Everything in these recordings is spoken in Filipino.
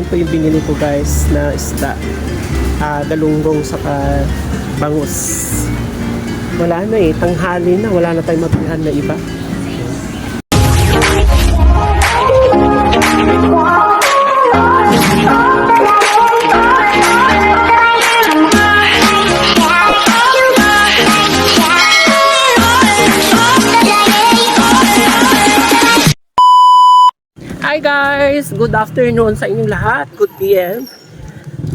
Pagkain ko yung binili ko guys na isda. Ah, galunggong saka bangus. Wala na eh, tanghali na, wala na tayong mabilhan na iba. Hi guys! Good afternoon sa inyong lahat. Good PM.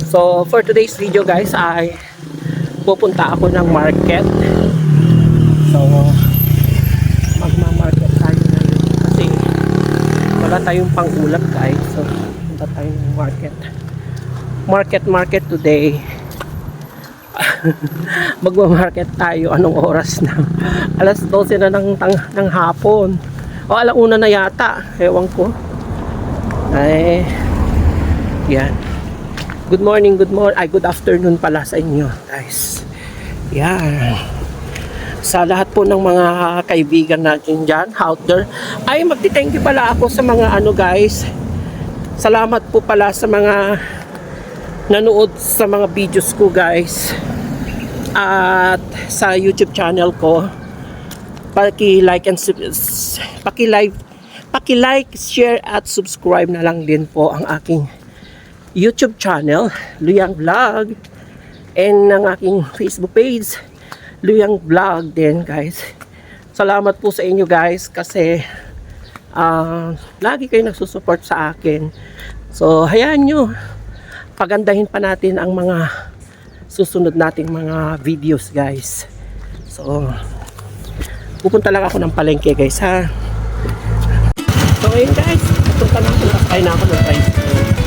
So, for today's video guys ay pupunta ako ng market. So, magma-market tayo ngayon kasi wala tayong pang-ulam guys. So, punta tayo ng market. Market, market today. Magma-market tayo anong oras na? Alas 12 na ng, tang, ng hapon. O alauna na yata. Ewan ko. Ay, yan. Good morning, good morning. Ay, good afternoon pala sa inyo, guys. Yan. Sa lahat po ng mga kaibigan natin dyan, out there. Ay, magti-thank you pala ako sa mga ano, guys. Salamat po pala sa mga nanood sa mga videos ko, guys. At sa YouTube channel ko. Paki-like and sub- paki-like paki-like, share at subscribe na lang din po ang aking YouTube channel, Luyang Vlog. And ang aking Facebook page, Luyang Vlog din, guys. Salamat po sa inyo, guys, kasi ah, lagi kayo nagsusupport sa akin. So, hayaan nyo. Pagandahin pa natin ang mga susunod nating mga videos, guys. So, pupunta lang ako ng palengke, guys, ha. So ayun guys, punta na ako, nakakay na ako ng tricycle.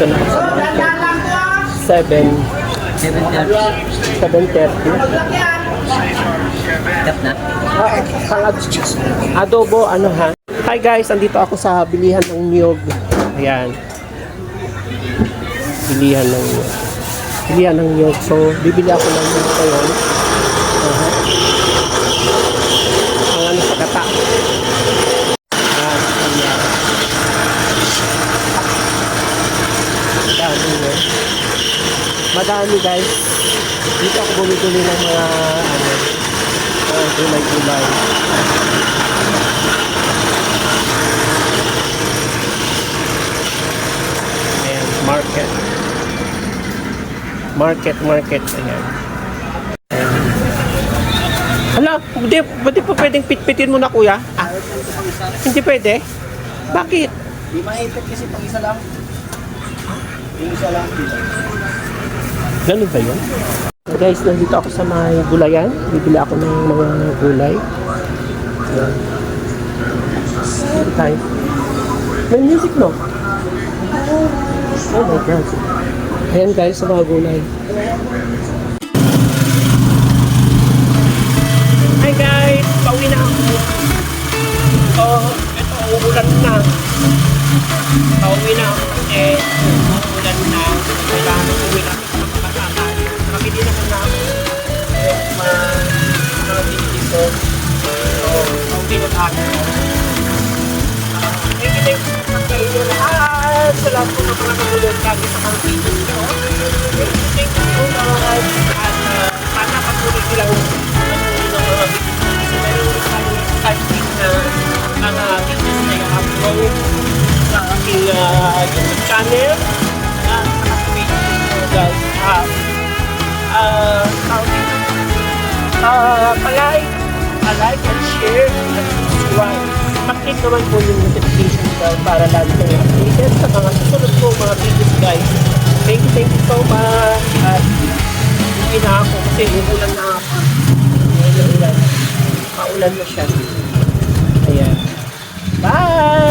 Ito na ako sa market. 7. 7.30. Tap na? Ah, pang adobo, ano ha? Hi guys, andito ako sa bilihan ng niyog. Ayan. Bilihan ng niyog. Bilihan ng niyog. So, bibili ako ng niyog ngayon. Aha. Ang ano sa gata. Ayan. Ayan. Madami yun. Madami guys. Dito ako bumibili ng mga ano, mga gulay-gulay. Ayan, market. Market, market. Ayan. Hala, hindi, hindi pa pwedeng pitpitin mo na kuya? Ah, hindi pwede? Bakit? Di maipit kasi pag isa lang. Yung isa lang. Ganun ba yun? So guys, nandito ako sa mga gulayan. Bibili ako ng mga gulay. Ayan. Dito tayo. May music, no? Oh my God. Ayan guys, sa mga gulay. Hi guys! Pauwi na ako. So, ito, uulan na. Pauwi na ako lahat po ng mga nanonood lagi sa videos ko. Thank you. At ah, sana patuloy ng videos ko. Kasi meron tayo exciting na mga videos na i-upload sa aking ah, YouTube channel. At sa videos ko guys. Tawag dito. Ah, palike, palike and share and subscribe. Pakit po yung notification uh, para lagi kayo updated sa mga susunod ko mga videos guys. Thank you, thank you so much. At hindi na ako kasi umulan na ako. Ngayon ulan. Paulan na siya. Ayan. Bye!